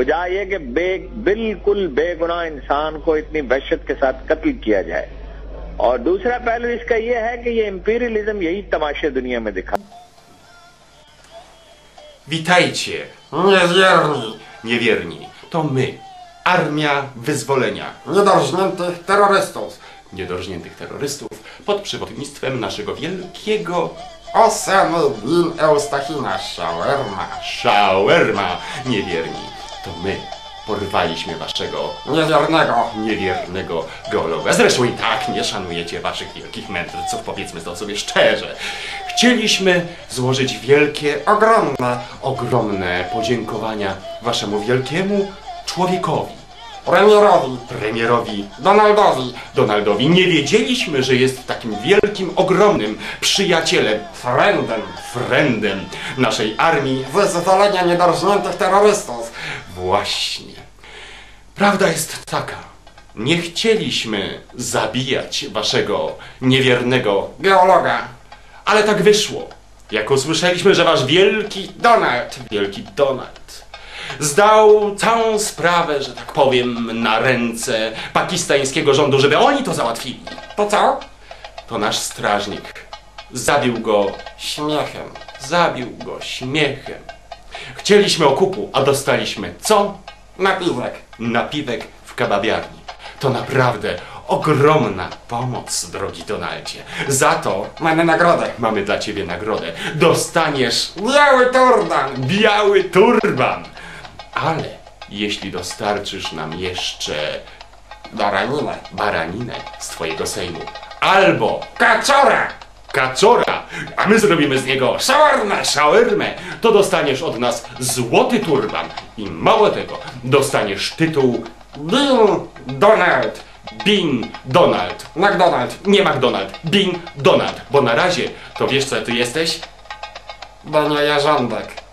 वजह यह कि बे, बिल्कुल बेगुनाह इंसान को इतनी वहशत के साथ कत्ल किया जाए और दूसरा पहलू इसका यह है कि ये इंपीरियलिज्म यही तमाशे दुनिया में दिखा Witajcie, Niewierni, niewierni. To my, Armia Wyzwolenia, niedorżniętych terrorystów. niedorżniętych terrorystów, pod przewodnictwem naszego wielkiego Osamy bin Eustachina Shawarma. Szauerma, niewierni. To my porwaliśmy waszego Niewiernego. niewiernego geologa. Zresztą i tak nie szanujecie waszych wielkich mędrców, powiedzmy to sobie szczerze. Chcieliśmy złożyć wielkie, Ogromne. ogromne podziękowania waszemu wielkiemu człowiekowi, Premierowi. premierowi Donaldowi. Donaldowi. Nie wiedzieliśmy, że jest takim wielkim, ogromnym przyjacielem, Friendem. friendem naszej armii. Wyzwolenia niedorżniętych terrorystów. Właśnie. Prawda jest taka. Nie chcieliśmy zabijać waszego niewiernego, Geologa. ale tak wyszło. Jak usłyszeliśmy, że wasz wielki Donald, wielki Donald, zdał całą sprawę, że tak powiem, na ręce pakistańskiego rządu, żeby oni to załatwili, To co? to nasz strażnik zabił go Śmiechem. Zabił go śmiechem. Chcieliśmy okupu, a dostaliśmy co? Napiwek. Napiwek w kababiarni. To naprawdę ogromna pomoc, drogi Donaldzie. Za to Mamy nagrodę. mamy dla ciebie nagrodę. Dostaniesz Biały turban. biały turban. Ale jeśli dostarczysz nam jeszcze Baraninę. baraninę z twojego sejmu, albo Kaczora. Kaczora, a my zrobimy z niego Szawarmę. szawermę, to dostaniesz od nas złoty turban i mało tego, dostaniesz tytuł Bin Donald. Bin Donald. McDonald. Nie McDonald, Bin Donald, bo na razie to wiesz co ty jesteś? Benio Jarządek.